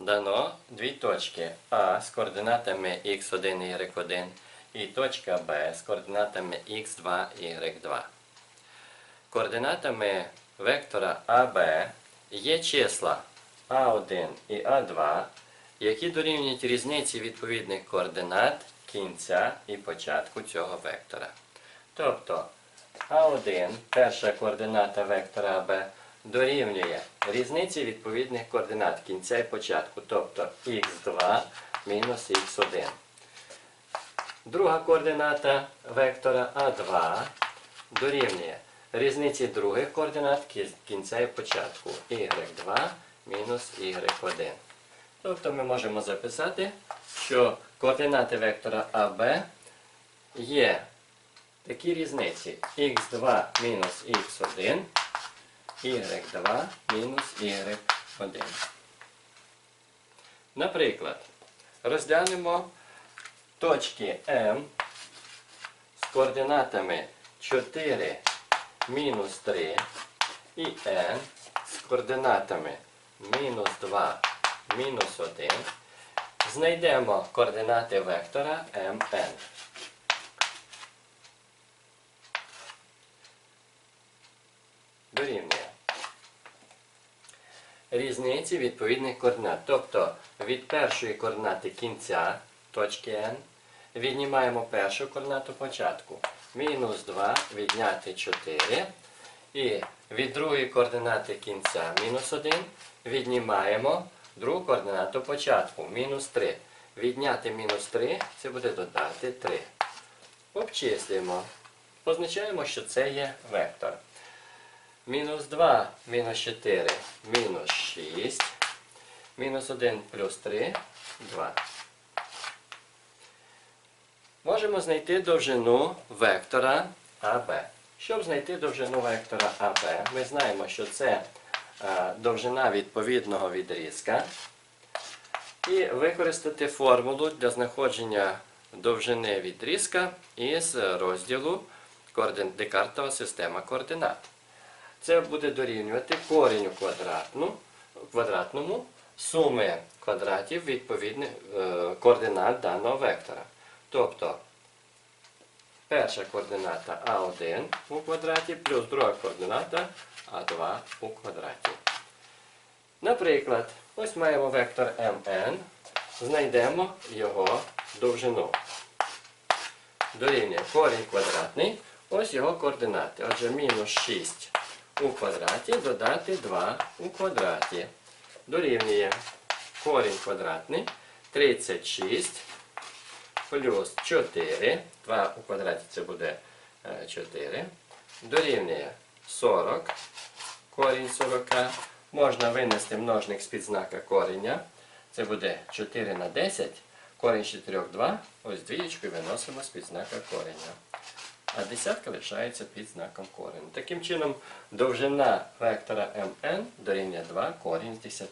дано дві точки А з координатами x1 і y1 і точка Б з координатами x2 і y2. Координатами вектора АБ є числа А1 і А2, які дорівнюють різниці відповідних координат кінця і початку цього вектора. Тобто А1, перша координата вектора АБ, дорівнює різниці відповідних координат кінця і початку, тобто х2 мінус х1. Друга координата вектора А2 дорівнює різниці других координат кінця і початку y2 мінус y1. Тобто ми можемо записати, що координати вектора АБ є такі різниці x2 мінус x1, y2 мінус y1. Наприклад, розглянемо точки М з координатами 4 мінус 3 і N з координатами мінус 2 мінус 1. Знайдемо координати вектора MN. Дорівнює. Різниці відповідних координат. Тобто від першої координати кінця точки N віднімаємо першу координату початку. Мінус 2 відняти 4. І від другої координати кінця мінус 1 віднімаємо другу координату початку. Мінус 3. Відняти мінус 3 це буде додати 3. Обчислюємо. Позначаємо, що це є вектор. Мінус 2, мінус 4, мінус 6. Мінус 1 плюс 3, 2. Можемо знайти довжину вектора АБ. Щоб знайти довжину вектора АБ, ми знаємо, що це е, довжина відповідного відрізка. І використати формулу для знаходження довжини відрізка із розділу. Декартова система координат. Це буде дорівнювати корінь у квадратному суми квадратів відповідних е, координат даного вектора. Тобто перша координата А1 у квадраті плюс друга координата А2 у квадраті. Наприклад, ось маємо вектор МН, знайдемо його довжину. Дорівнює корінь квадратний, ось його координати. Отже, мінус 6 у квадраті додати 2 у квадраті. Дорівнює корінь квадратний 36 плюс 4. 2 у квадраті це буде е, 4. Дорівнює 40. Корінь 40. Можна винести множник з-під знака кореня. Це буде 4 на 10. Корінь 4 2. Ось двієчкою виносимо з-під знака кореня. А десятка лишається під знаком корень. Таким чином, довжина вектора МН дорівнює 2 корінь з 10.